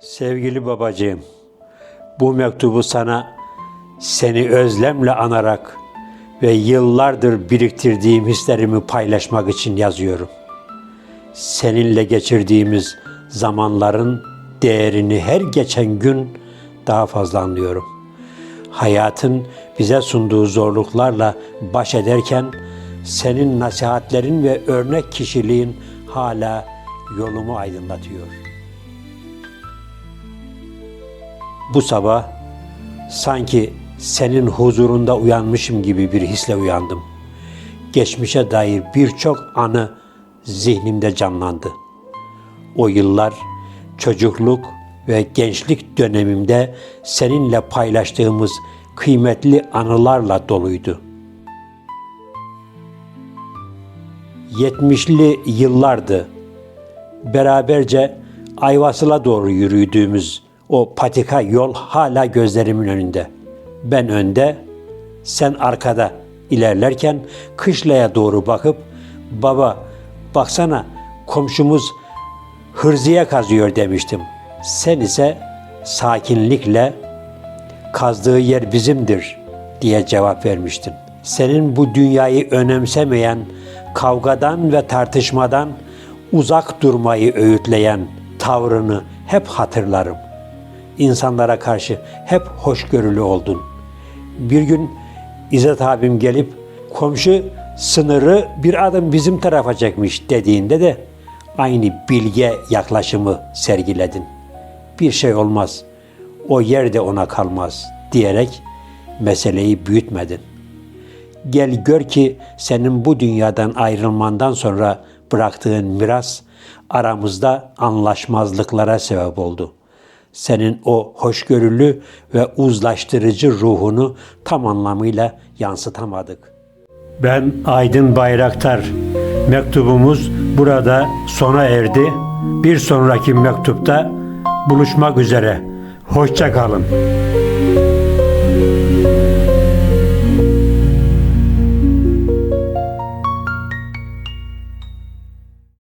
Sevgili babacığım, bu mektubu sana seni özlemle anarak ve yıllardır biriktirdiğim hislerimi paylaşmak için yazıyorum. Seninle geçirdiğimiz zamanların değerini her geçen gün daha fazla anlıyorum. Hayatın bize sunduğu zorluklarla baş ederken senin nasihatlerin ve örnek kişiliğin hala yolumu aydınlatıyor. Bu sabah sanki senin huzurunda uyanmışım gibi bir hisle uyandım. Geçmişe dair birçok anı zihnimde canlandı. O yıllar çocukluk ve gençlik dönemimde seninle paylaştığımız kıymetli anılarla doluydu. 70'li yıllardı. Beraberce Ayvasıl'a doğru yürüdüğümüz o patika yol hala gözlerimin önünde. Ben önde, sen arkada ilerlerken kışlaya doğru bakıp baba baksana komşumuz hırziye kazıyor demiştim. Sen ise sakinlikle kazdığı yer bizimdir diye cevap vermiştin. Senin bu dünyayı önemsemeyen, kavgadan ve tartışmadan uzak durmayı öğütleyen tavrını hep hatırlarım. İnsanlara karşı hep hoşgörülü oldun. Bir gün İzzet abim gelip komşu sınırı bir adım bizim tarafa çekmiş dediğinde de aynı bilge yaklaşımı sergiledin. Bir şey olmaz, o yer de ona kalmaz diyerek meseleyi büyütmedin. Gel gör ki senin bu dünyadan ayrılmandan sonra bıraktığın miras aramızda anlaşmazlıklara sebep oldu. Senin o hoşgörülü ve uzlaştırıcı ruhunu tam anlamıyla yansıtamadık. Ben Aydın Bayraktar. Mektubumuz burada sona erdi. Bir sonraki mektupta buluşmak üzere. Hoşça kalın.